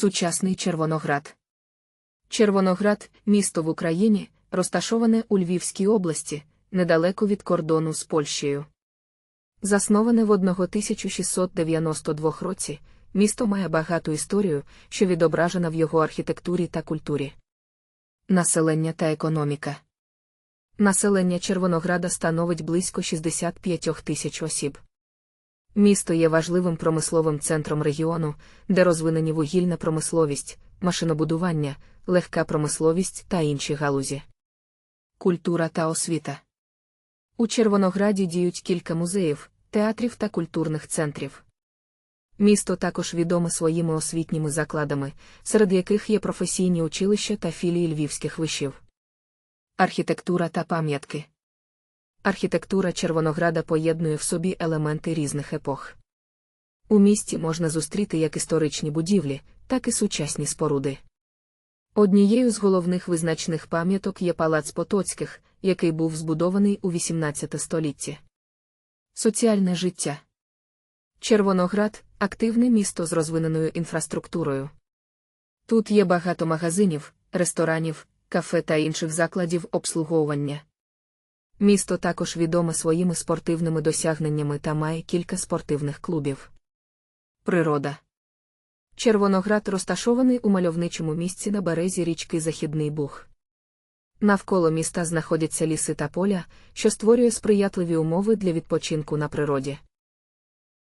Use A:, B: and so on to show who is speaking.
A: Сучасний Червоноград. Червоноград місто в Україні, розташоване у Львівській області, недалеко від кордону з Польщею. Засноване в 1692 році, місто має багату історію, що відображена в його архітектурі та культурі. Населення та економіка. Населення Червонограда становить близько 65 тисяч осіб. Місто є важливим промисловим центром регіону, де розвинені вугільна промисловість, машинобудування, легка промисловість та інші галузі. Культура та освіта. У Червонограді діють кілька музеїв, театрів та культурних центрів. Місто також відоме своїми освітніми закладами, серед яких є професійні училища та філії львівських вишів. Архітектура та пам'ятки. Архітектура Червонограда поєднує в собі елементи різних епох. У місті можна зустріти як історичні будівлі, так і сучасні споруди. Однією з головних визначних пам'яток є палац Потоцьких, який був збудований у XVIII столітті. Соціальне життя. Червоноград активне місто з розвиненою інфраструктурою. Тут є багато магазинів, ресторанів, кафе та інших закладів обслуговування. Місто також відоме своїми спортивними досягненнями та має кілька спортивних клубів. Природа. Червоноград розташований у мальовничому місці на березі річки Західний Буг. Навколо міста знаходяться ліси та поля, що створює сприятливі умови для відпочинку на природі.